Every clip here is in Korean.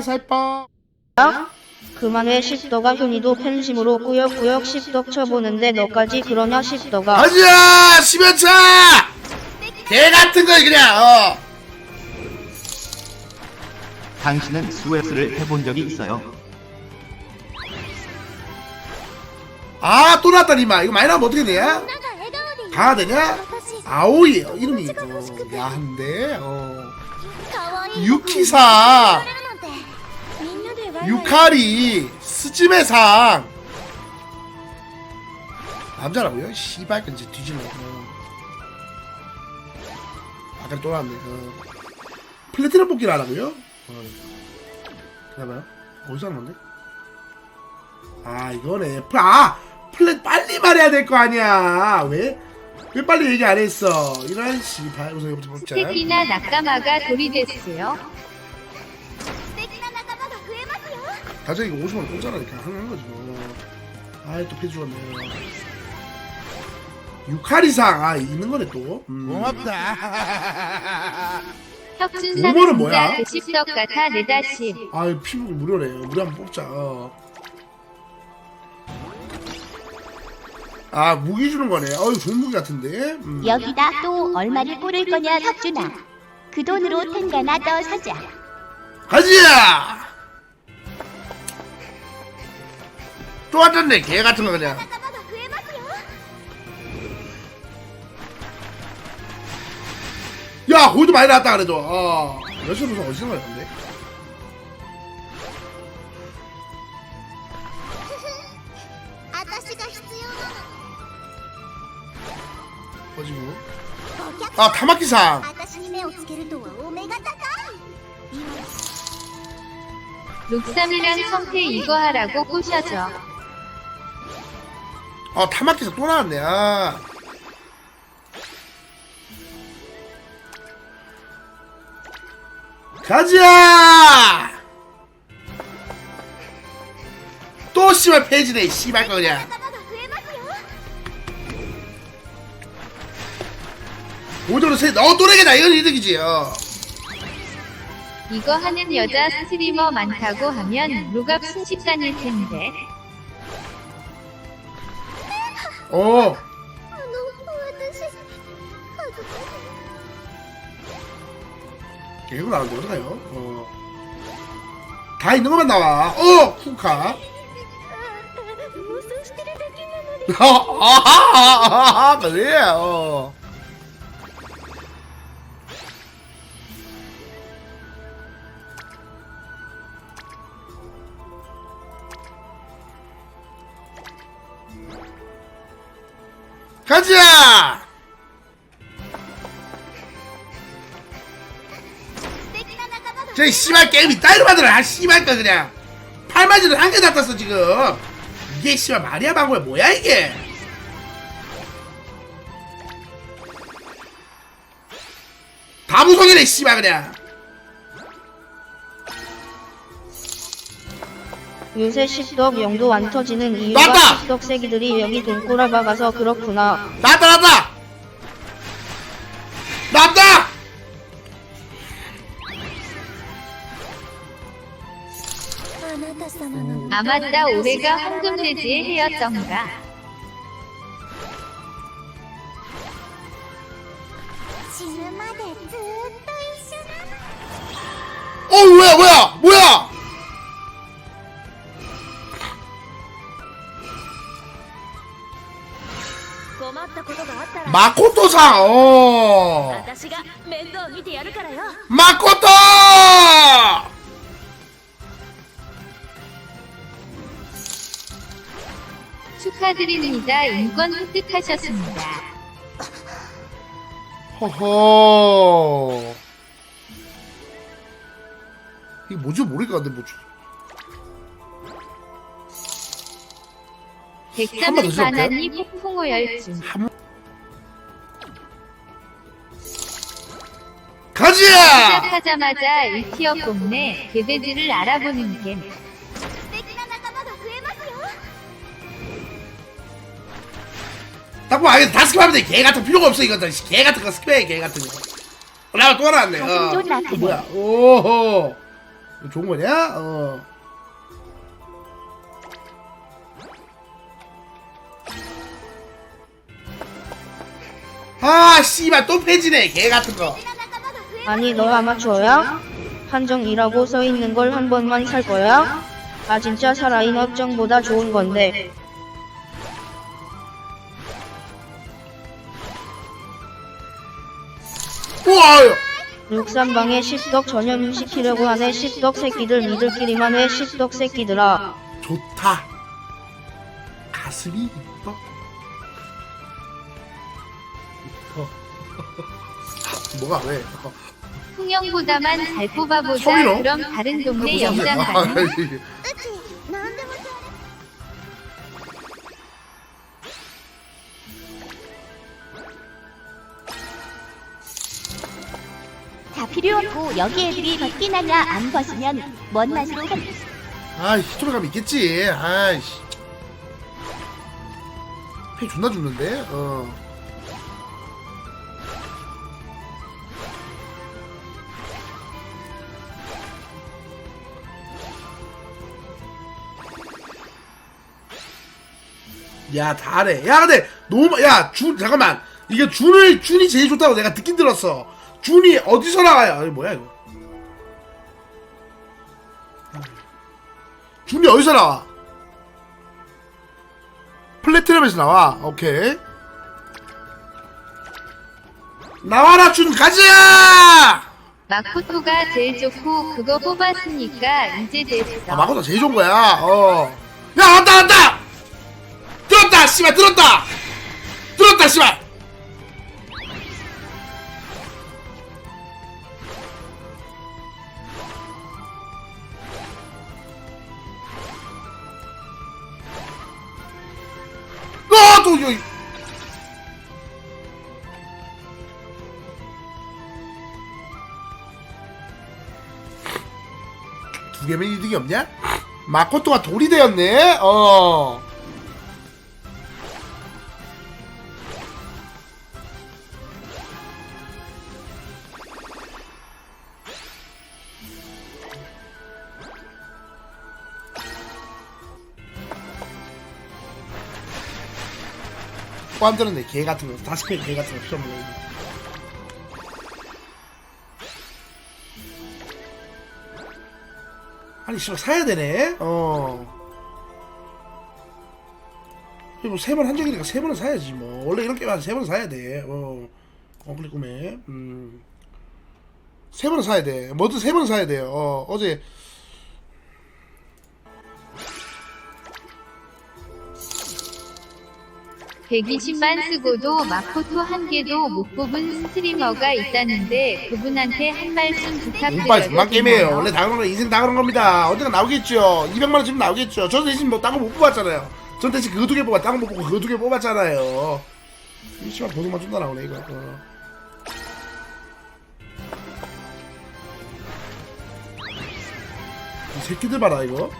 살뻐. 그만해 십덕아 현이도 팬심으로 꾸역꾸역 십덕 쳐보는데 너까지 그러냐 십덕아 가자! 시면차! 개 같은 거 그냥, 어. 당신은 스웨스를 해본 적이 있어요? 아, 또 나왔다, 니마. 이거 많이 나오면 어떻게 되냐? 강화 되냐? 아오이, 어, 이름이, 어, 야한데, 어. 유키사, 유카리, 스즈메상. 남자라고요? 씨발, 근데 뒤질러. 어. 아까 또 나왔네. 어. 플래티넘 뽑기를 하라고요? 어. 그다음에 어디서 하는 건데? 아 이거네. 플- 아 플랫 빨리 말해야 될 거 아니야. 왜? 왜 빨리 얘기 안 했어? 이런 씨발 우선 이거부터 먹자. 스테키나 낙가마가 돌이 됐어요. 가자 이거 50원 공짜라니까 하는 거지 뭐. 아이 또 패주었네. 유카리상 아 있는 거네 또. 음. 고맙다. 혁준상 오버는 뭐야? 십덕 같아 내다시. 아 피부 무료래. 무료 한번 뽑자. 어. 아 무기 주는 거네. 어이 좋은 무기 같은데. 음. 여기다 또 얼마를 꼬를 거냐 석준아 그 돈으로 텐가나 더 사자 가자! 또 왔던데 개 같은 거 그냥. 야 골도 많이 나왔다 그래도. 어. 뭐? 아 여신 무슨 어디서 나왔던데? 어지고. 아 타마키상. 녹삼이랑 성태 이거 하라고 꼬셔줘. 아 타마키상 또 나왔네. 아. 가자! 또 씨발 페이지네 씨발 거 그냥 오도로 세 어 또래게다 이건 이득이지 어. 이거 하는 여자 스트리머 많다고 하면 룩업 순식간일 텐데. 어. 계속 나오는데 어떡해요? 어. 다 있는 것만 나와. 어! 쿠카. 아하하하 그래 어. 가자! 저 씨발 게임 이따 이로 만들어. 아 씨발 거 그냥. 팔맞이를 한 개다 땄어 지금. 이게 씨발 마리아 방구야 뭐야 이게? 다 무성이네 씨발 그냥 요새 십덕 영도 안 터지는 이유가 맞다! 십덕 새끼들이 여기 돈 꼬라 박아서 그렇구나. 나왔다 나왔다! 나왔다! 아맞다. 올해가 황금돼지의 해였던가. 어 뭐야 뭐야 뭐야 마코토상 어. 마코토! 축하드립니다. 인권 획득하셨습니다. 허허. 이게 뭐지 모르겠는데 뭐지 백삼은 바나니 폭풍오열증. 한... 가자 시작하자마자 1티어 뽑네. 개돼지를 알아보는 게. 딱 보면 알겠다 다 스킵하면 돼 개 같은 거 필요가 없어 이것들 개 같은 거 스킵해 개 같은 거 나또 나왔네 어. 놔두네. 뭐야 오호 이거 좋은 거냐? 어. 아, 씨발, 또 패지네, 개 같은 거. 아니 너 아마추어야? 한정이라고 써 있는 걸 한 번만 살 거야? 아 진짜 살아인 업정보다 좋은 건데. 우와! 63방에 십덕 전염 시키려고 하네 십덕 새끼들 니들끼리만 해 십덕 새끼들아. 좋다. 가슴이 이뻐. 이뻐. 뭐가 왜? 어, 풍령보다만 잘 뽑아보자. 성희롱? 그럼 다른 동네 아, 연장 아, 가는? 아이씨. 다 필요 없고 여기 애들이 벗긴 하냐 안 벗으면 뭔 맛으로 사- 아이, 히토리감 있겠지. 아이씨. 팩 존나 죽는데? 어. 야, 잘해. 야, 근데, 너무, 야, 준, 잠깐만. 이게 준을, 준이 제일 좋다고 내가 듣긴 들었어. 준이 어디서 나와요? 아니, 뭐야, 이거. 준이 어디서 나와? 플래티넘에서 나와. 오케이. 나와라 준 가자! 마코토가 제일 좋고 그거 뽑았으니까 이제 됐어. 아 마코도 제일 좋은 거야. 어. 야 왔다 왔다. 씨발 들었다. 들었다 씨발. 아또 여기. 두 개면 이득이 없냐? 마코토가 돌이 되었네. 어. 꽝들었네 개 같은 거 다시 개 같은 거 필요 없네. 아니 씨발 사야 되네? 어. 뭐세 번 한 적이니까 세 번은 사야지 뭐. 원래 이런 게임은 세 번은 사야 돼어. 엉클릭 구매 음세 번은 사야 돼. 뭐든 세 번은 사야 돼요. 어 어제 백이십 만 쓰고도 마코토 한 개도 못 뽑은 스트리머가 있다는데 그분한테 한 말씀 부탁드려도 중간 게임이에요. 원래 다 그런 거 인생 다 그런 겁니다. 언젠가 나오겠죠. 200만 원 지금 나오겠죠. 저 대신 뭐딴거못 뽑았잖아요. 전 대신 그거 두개 뽑아, 딴거 못 뽑고 그거 두개 뽑았잖아요. 이 씨발 보석만 존나 나오네 이거. 어. 이 새끼들 봐라 이거.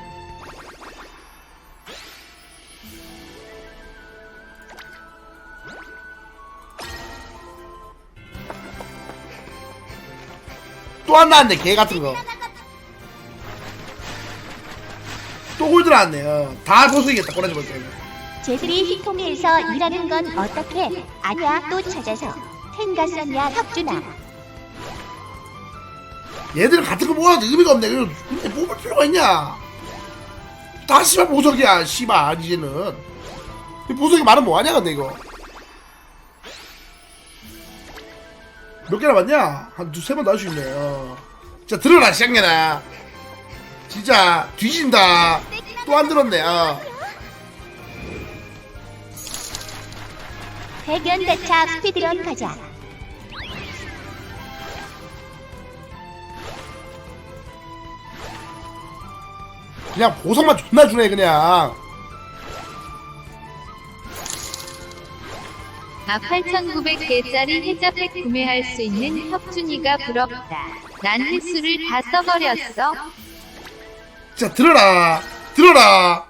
또 안 나왔네 개 같은 거. 또 골드 나왔네. 어. 다 보수이겠다 꼬라지 볼 때는. 쟤들이 히토미에서 일하는 건 어떻게 아냐 또 찾아서 텐가 썼냐 혁준아 얘들은 같은 거 모아도 의미가 없네. 이거 근데 뽑을 필요가 있냐? 다 씨발 보석이야, 씨발 이제는. 이 보석이 많으면 뭐하냐 근데 이거. 몇 개나 맞냐? 한 두세 번 나올 수 있네. 어. 자 들어라 시장년아. 진짜 뒤진다. 또 안 들었네. 어. 대견 대차 스피드런 가자 그냥 보석만 존나 주네 그냥. 아 8,900개짜리 해자팩 구매할 수 있는 혁준이가 부럽다. 난 횟수를 다 써버렸어. 자 들어라. 들어라.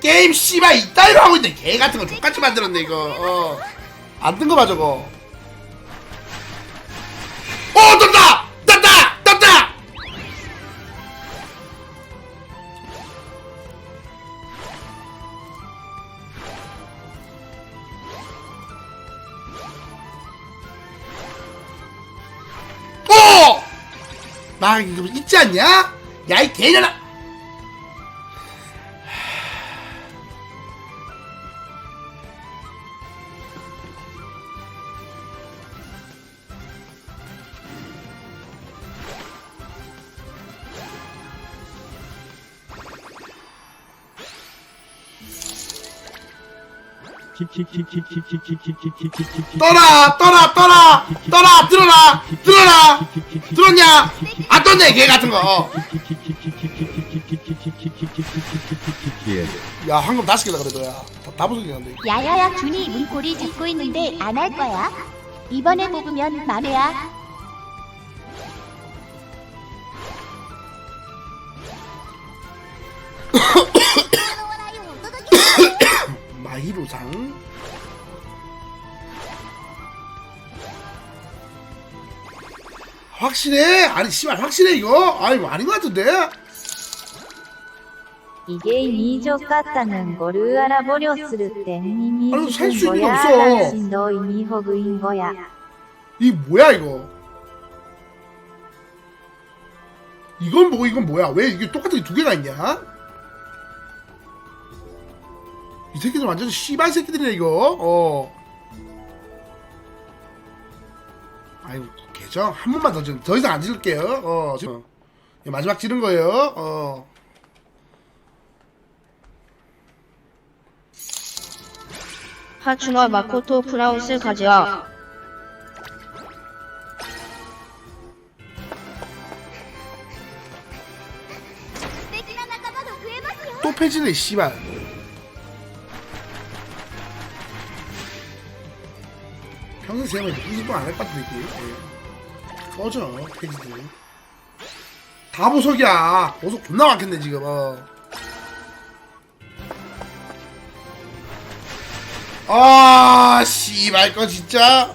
게임 씨발 이따위로 하고 있는데 개 같은 거 족같이 만들었네 이거. 어 안 뜬 거 봐 저거. 어떴 막 이거 있지 않냐? 야 이 개년아! 떠라 떠라 떠라 떠라 들어라 들어라 들었냐? 안 떴네 개 같은 거. 야 황금 다섯 개다 그래도 야. 다, 다 부서지는데. 야야야 준이 문고리 잡고 있는데 안 할 거야? 이번에 뽑으면 만회야. 마히루상. 확실해? 아니 씨발 확실해 이거? 아니 뭐 아닌 것 같은데? 이게 이족 같다는 거를 알아버렸을 땐 이미 아니, 살수 죽은 있는 게 거야. 없어. 당신 너 이미 허그인 거야. 이 뭐야 이거? 이건 뭐고 이건 뭐야? 왜 이게 똑같은 게 두 개가 있냐? 이 새끼들 완전 씨발 새끼들이네 이거. 어. 아이고 계정 한 번만 더 지금 더 이상 안 지를게요. 어 지금 예, 마지막 지른 거예요. 어. 하춘화 마코토 프라우스 가지아. 또 패지네 씨발. 평생 세면 이동안할 것 같은데 이게. 예. 꺼져 패지들. 다 보석이야. 보석 존나 많겠네 지금. 어. 아 씨발 거 진짜.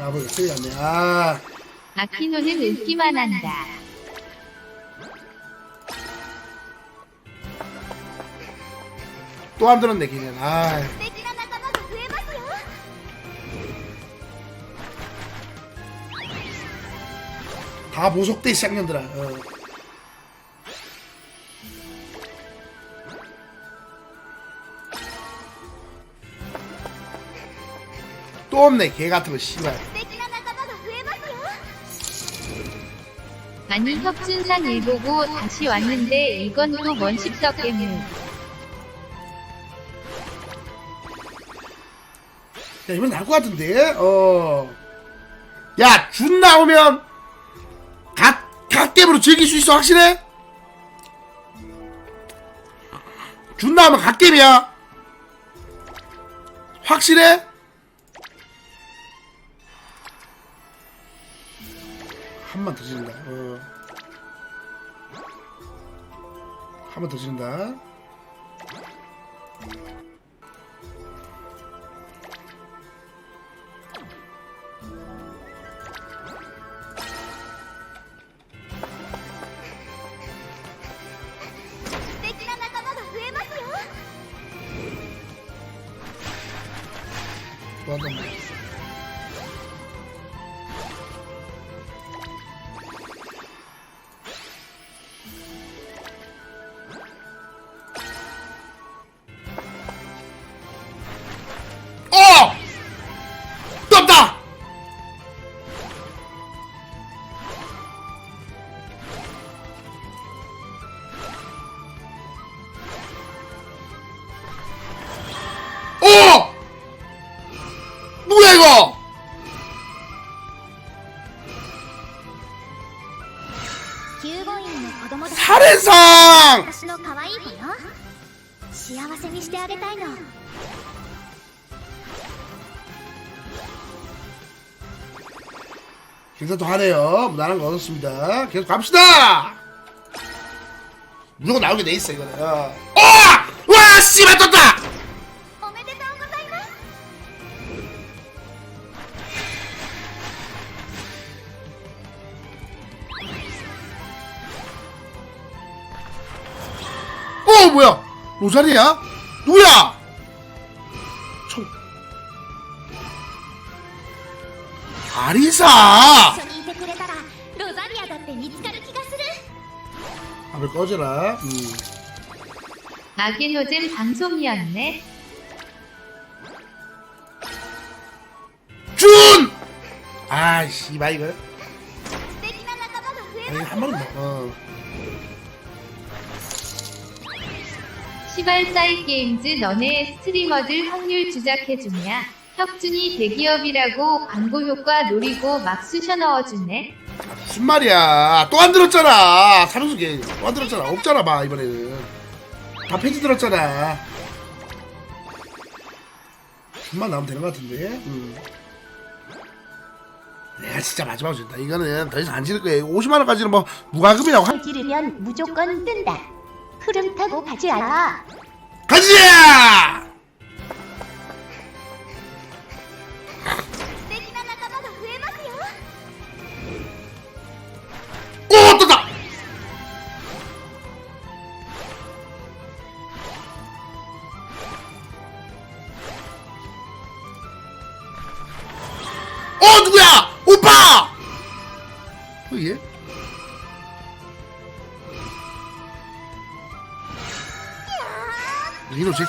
아 뭐, 이거 틀렸네. 아. 아키노는 웃기만 한다. 또 안 들었네 걔는 아 素敵な仲間が増えますよ 다 보석대 쌍년들아 어. 또 없네 개 같은 거 씨발 아니 협준상 일 보고 다시 왔는데 이건 또 뭔 십석 괴물. 야 이번 나올 것 같은데 어 야 준 나오면 갓 갓겜으로 즐길 수 있어 확실해? 준 나오면 갓겜이야 확실해? 한번 더 지른다 어. 한번 더 지른다 이거? 살해상! 괜찮다 하네요 뭐 무난한 거 얻었습니다 계속 갑시다 무조건 나오게 돼있어 이거는 어! 와! 씨발 떴다! 뭐야 로자리야? 누구야? 총 아리사 一緒にいてくれたらロザリアだって見つかる気がする 밥을 꺼져라 음. 아게노젠 방송이었네. 준! 아이씨 마 이거 素敵な仲間が増え 아니 한 번은 뭐 어. 시발사이 게임즈 너네 스트리머들 확률 주작해주냐? 혁준이 대기업이라고 광고 효과 노리고 막 쑤셔 넣어주네. 무슨 말이야. 또 안 들었잖아. 사면수 게 또 안 들었잖아. 없잖아 봐 이번에는. 다 폐지 들었잖아. 좀만 나오면 되는 것 같은데. 음. 내가 진짜 마지막으로 준다. 이거는 더 이상 안 지를 거예요 50만 원까지는 뭐 무과금이라고 하... 지르면 무조건 뜬다 흐름 타고 가지 않아. 가자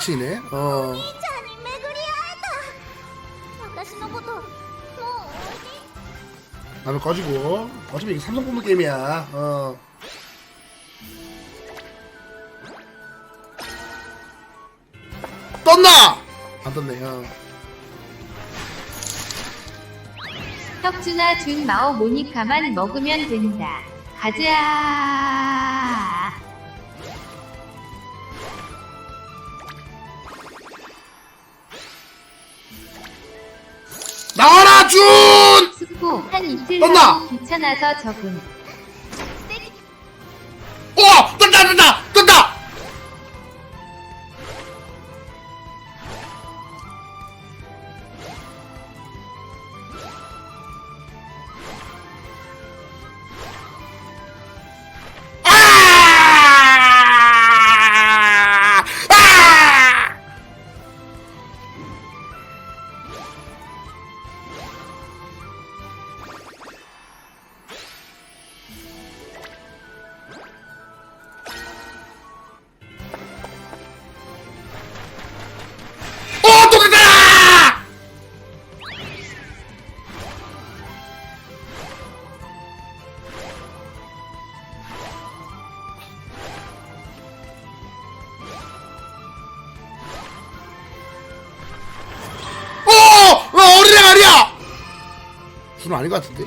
리노 잭슨이네 어 兄ちゃんに巡り会えた私のこともうおいしい 라면 꺼지고 어차피 이게 삼성 뽑는 게임이야 어 떴나? 안 떴네 어. 혁준아 준 마오 모니카만 먹으면 된다. 가자. 한 이틀 떴나? 귀찮아서 적응. 말씀은 아닌 것 같은데.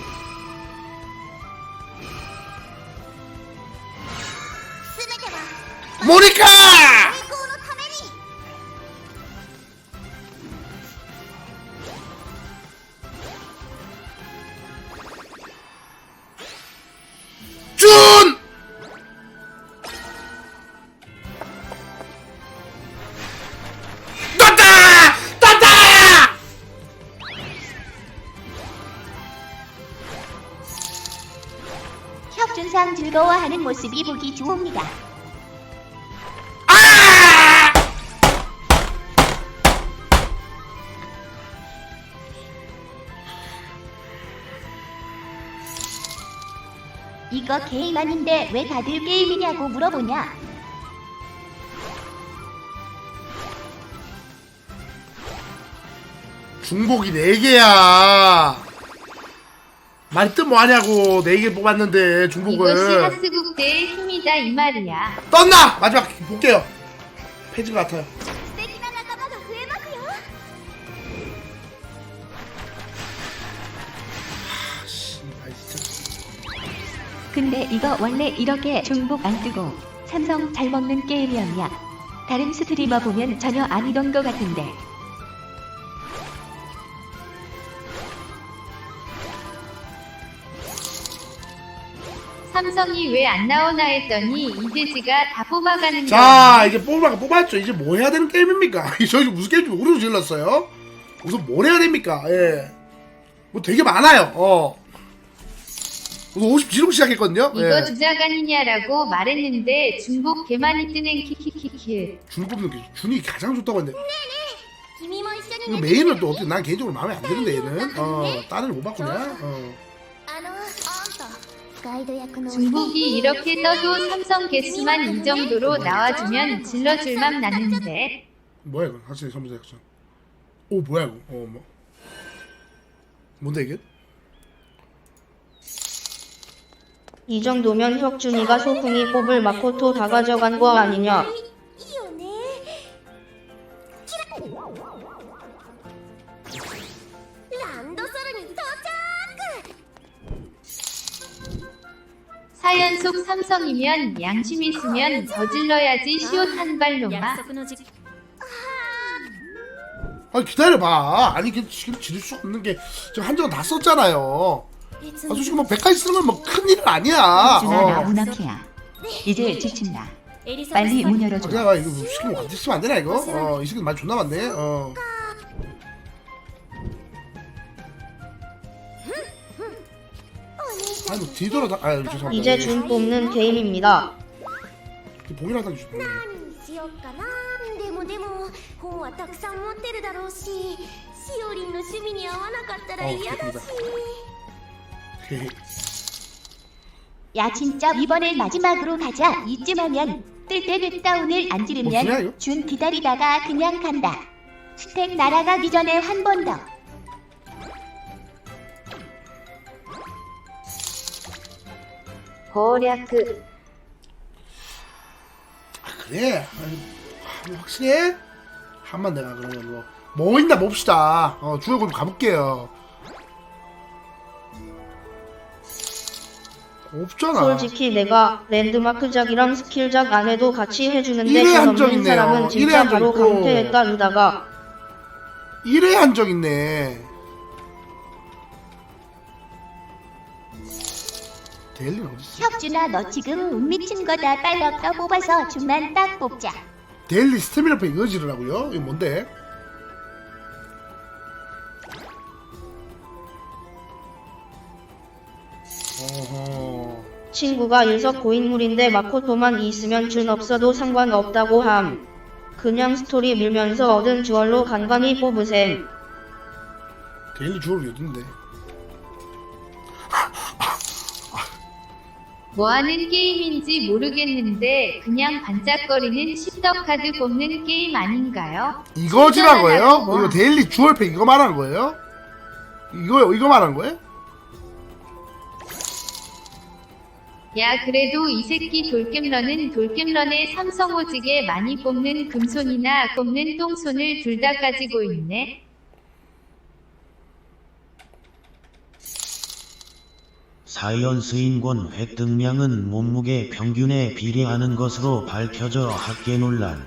모니카! 혁준상 즐거워하는 모습이 보기 좋습니다 아! 이거 게임 아닌데 왜 다들 게임이냐고 물어보냐 중복이 4개야. 말뜻 뭐하냐고 네 개 뽑았는데 이것이 중국을 하스국의 힘이다 이 말이야. 떴나 마지막 볼게요 페이지 같아요 근데 이거 원래 이렇게 중복 안 뜨고 삼성 잘 먹는 게임이었냐? 다른 스트리머 뭐 보면 전혀 아니던 거 같은데. 삼성이 왜 안 나오나 했더니 이대지가 다 뽑아가는 자 이제 뽑아 뽑았죠. 이제 뭐 해야 되는 게임입니까? 저희 무슨 게임 좀 우르르 질렀어요. 우선 뭘 해야 됩니까? 예뭐 되게 많아요. 어. 우선 50 지르고 시작했거든요. 이거 예. 주작 아니냐라고 말했는데 중복 개 많이 뜨는 키키키키. 준 뽑는 게 준이 가장 좋다고 했는데. 이거 메인은 또 어떻게 난 개인적으로 마음에 안 드는데 얘는. 어 다른 못 바꾸냐 어 중복이 이렇게 떠도 삼성 개수만 이 정도로 나와주면 질러줄만 났는데. 뭐야 이거? 확실히 선부자 액션 오 뭐야 이거? 어 뭐. 뭔데 이게? 이 정도면 혁준이가 소풍이 뽑을 마코토 다 가져간 거 아니냐? 사연 속 삼성이면 양심 있으면 더 질러야지 시옷 한 발로마. 아니 기다려봐 아니 그 지금 지를 수 없는 게 지금 한정 다 썼잖아요 아 솔직히 뭐 100까지 쓰는 건 뭐 큰일은 아니야 준아 나 어. 문학해야 이제 지친다 빨리 문 열어줘 내가 이거 뭐 시키면 완전 쓰면 안 되나 이거? 어, 이 새끼 말 존나 많네. 어. 아니 뭐 뒤돌아다. 아 죄송합니다. 이제 준 뽑는 게임입니다. 봉이랑 당주시. 何にしよっかなでもでも本はたくさん持ってるだろうししおりんの趣味に合わなかったら嫌だし 야 진짜 이번에 마지막으로 가자. 이쯤 하면 뜰 때 됐다 오늘 안 뭐 지나요? 지르면 준 기다리다가 그냥 간다. 스택 날아가기 전에 한 번 더. 고략 그래. 아니, 확실해? 한번 내가 그러면 뭐. 뭐 있나 봅시다. 어, 좀 가볼게요. 없잖아. 솔직히 내가 랜드마크작이랑 스킬작 안 해도 같이 해주는데 일회 돈 한정 없는 있네요. 사람은 일회 진짜 한정 바로 있고. 강퇴했다 루다가 1회 한적 있네. 데일리는 어딨어? 혁준아 너 지금 운 미친 거다. 빨리 떠 뽑아서 준만 딱 뽑자. 데일리 스태미나 팩 이거 지르라고요? 이거 뭔데? 어허. 친구가 일석 고인물인데 마코토만 있으면 준 없어도 상관없다고 함. 그냥 스토리 밀면서 얻은 주얼로 간간히 뽑으셈. 데일리 주얼이 어딘데? 뭐 하는 게임인지 모르겠는데 그냥 반짝거리는 십덕카드 뽑는 게임 아닌가요? 이거 지란 거예요? 뭐. 이거 데일리 주얼 팩 이거 말하는 거예요? 이거 이거 말하는 거예요? 야 그래도 이 새끼 돌겜런은 돌겜런에 삼성 오지게 많이 뽑는 금손이나 뽑는 똥손을 둘 다 가지고 있네. 사연스인권 획득량은 몸무게 평균에 비례하는 것으로 밝혀져 학계 논란.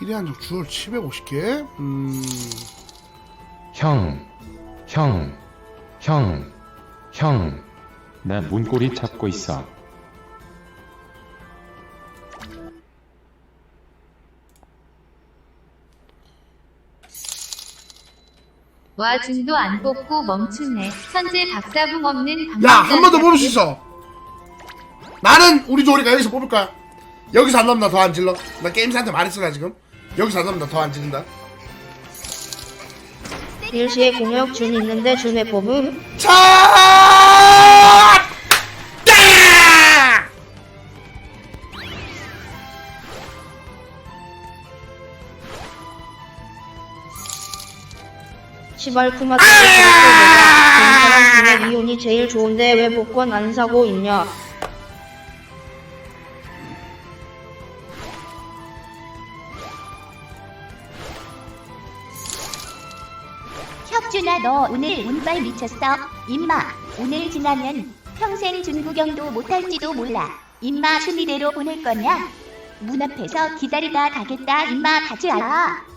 일회 한적 주얼 750개? 음. 형, 형, 형, 형. 나 문고리 찾고 있어. 와 준도 안 뽑고 멈추네. 현재 박사붕 없는 야, 한 번 더 뽑을 수 있어. 나는 우리 조리가 여기서 뽑을 거야. 여기서 안 나오면 나더 안 질러. 나 게임사한테 말했어, 나 지금. 여기서 안 나오면 나더안 지른다. 일시에 공역 준 있는데 준에 뽑음? 차! 시발 본 사람 중에 이온이 제일 좋은데 왜 복권 안 사고 있냐? 혁준 석준아 너 오늘 운빨 미쳤어. 임마 오늘 지나면 평생 준구경도 못할지도 몰라. 임마 순위대로 보낼 거냐? 문 앞에서 기다리다 가겠다 임마 가지 않아.